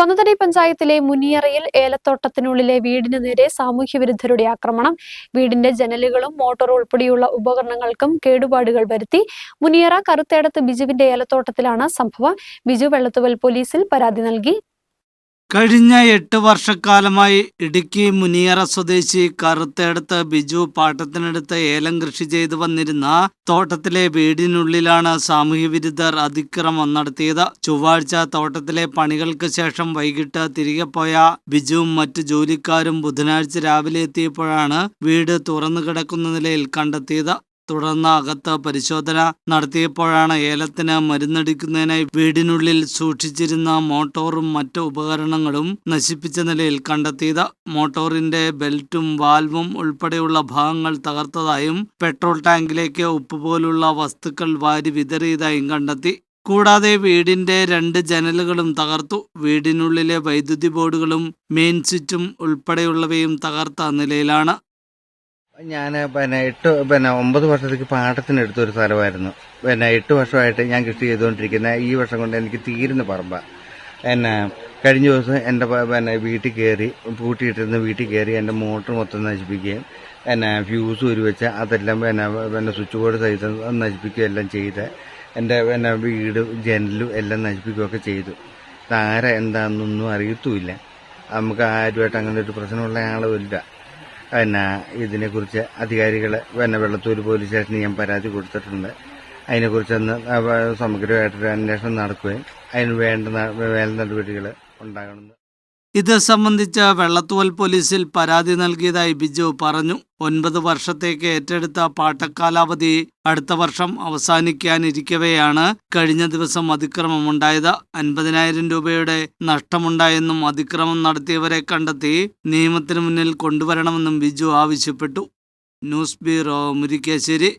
കൊന്നതടി പഞ്ചായത്തിലെ മുനിയറയിൽ ഏലത്തോട്ടത്തിനുള്ളിലെ വീടിന് നേരെ സാമൂഹ്യവിരുദ്ധരുടെ ആക്രമണം. വീടിന്റെ ജനലുകളും മോട്ടോർ ഉൾപ്പെടെയുള്ള ഉപകരണങ്ങൾക്കും കേടുപാടുകൾ വരുത്തി. മുനിയറ കറുത്തേടത്ത് ബിജുവിന്റെ ഏലത്തോട്ടത്തിലാണ് സംഭവം. ബിജു വെള്ളത്തുവൽ പോലീസിൽ പരാതി നൽകി. കഴിഞ്ഞ എട്ട് വർഷക്കാലമായി ഇടുക്കി മുനിയറ സ്വദേശി കറുത്തേടത്ത് ബിജു പാട്ടത്തിനടുത്ത് ഏലം കൃഷി ചെയ്തു വന്നിരുന്ന തോട്ടത്തിലെ വീടിനുള്ളിലാണ് സാമൂഹ്യവിരുദ്ധർ അതിക്രമം നടത്തിയത്. ചൊവ്വാഴ്ച തോട്ടത്തിലെ പണികൾക്ക് ശേഷം വൈകിട്ട് തിരികെ പോയ ബിജുവും മറ്റു ജോലിക്കാരും ബുധനാഴ്ച രാവിലെ എത്തിയപ്പോഴാണ് വീട് തുറന്നു കിടക്കുന്ന നിലയിൽ കണ്ടെത്തിയത്. തുടർന്ന് അകത്ത് പരിശോധന നടത്തിയപ്പോഴാണ് ഏലത്തിന് മരുന്നടിക്കുന്നതിനായി വീടിനുള്ളിൽ സൂക്ഷിച്ചിരുന്ന മോട്ടോറും മറ്റു ഉപകരണങ്ങളും നശിപ്പിച്ച നിലയിൽ കണ്ടെത്തിയത്. മോട്ടോറിന്റെ ബെൽറ്റും വാൽവും ഉൾപ്പെടെയുള്ള ഭാഗങ്ങൾ തകർത്തതായും പെട്രോൾ ടാങ്കിലേക്ക് ഉപ്പ് പോലുള്ള വസ്തുക്കൾ വാരി വിതറിയതായും കണ്ടെത്തി. കൂടാതെ വീടിന്റെ രണ്ട് ജനലുകളും തകർത്തു. വീടിനുള്ളിലെ വൈദ്യുതി ബോർഡുകളും മെയിൻ സ്വിച്ചും ഉൾപ്പെടെയുള്ളവയും തകർത്ത നിലയിലാണ്. ഞാൻ പിന്നെ എട്ട് പിന്നെ ഒമ്പത് വർഷത്തേക്ക് പാട്ടത്തിന് എടുത്തൊരു സ്ഥലമായിരുന്നു. പിന്നെ എട്ട് വർഷമായിട്ട് ഞാൻ കൃഷി ചെയ്തുകൊണ്ടിരിക്കുന്ന ഈ വർഷം കൊണ്ട് എനിക്ക് തീരുന്ന പറമ്പ. എന്നെ കഴിഞ്ഞ ദിവസം എന്റെ പിന്നെ വീട്ടിൽ കയറി പൂട്ടിയിട്ടിരുന്ന വീട്ടിൽ കയറി എന്റെ മോട്ടർ മൊത്തം നശിപ്പിക്കുകയും എന്നെ ഫ്യൂസ് ഉരുവെച്ച് അതെല്ലാം പിന്നെ പിന്നെ സ്വിച്ച് ബോർഡ് സഹിതം നശിപ്പിക്കുകയും എല്ലാം ചെയ്ത് എന്റെ പിന്നെ വീട് ജനലും എല്ലാം നശിപ്പിക്കുകയൊക്കെ ചെയ്തു. താര എന്താണെന്നൊന്നും അറിയത്തുമില്ല. നമുക്ക് ആരുമായിട്ട് അങ്ങനെ ഒരു പ്രശ്നമുള്ള ആളും ഇല്ല പിന്നെ ഇതിനെക്കുറിച്ച് അധികാരികൾ പിന്നെ വെള്ളത്തൂർ പോലീസ് സ്റ്റേഷനിൽ ഞാൻ പരാതി കൊടുത്തിട്ടുണ്ട്. അതിനെക്കുറിച്ച് അന്ന് സമഗ്രമായിട്ടൊരു അന്വേഷണം നടക്കുകയും അതിന് വേണ്ട വേണ്ട നടപടികൾ ഉണ്ടാകണമെന്ന് ഇത് സംബന്ധിച്ച് വെള്ളത്തുവൽ പോലീസിൽ പരാതി നൽകിയതായി ബിജു പറഞ്ഞു. ഒൻപത് വർഷത്തേക്ക് ഏറ്റെടുത്ത പാട്ടക്കാലാവധി അടുത്ത വർഷം അവസാനിക്കാനിരിക്കവെയാണ് കഴിഞ്ഞ ദിവസം അതിക്രമമുണ്ടായത്. അൻപതിനായിരം രൂപയുടെ നഷ്ടമുണ്ടായെന്നും അതിക്രമം നടത്തിയവരെ കണ്ടെത്തി നിയമത്തിന് മുന്നിൽ കൊണ്ടുവരണമെന്നും ബിജു ആവശ്യപ്പെട്ടു. News bureau Murikkassery.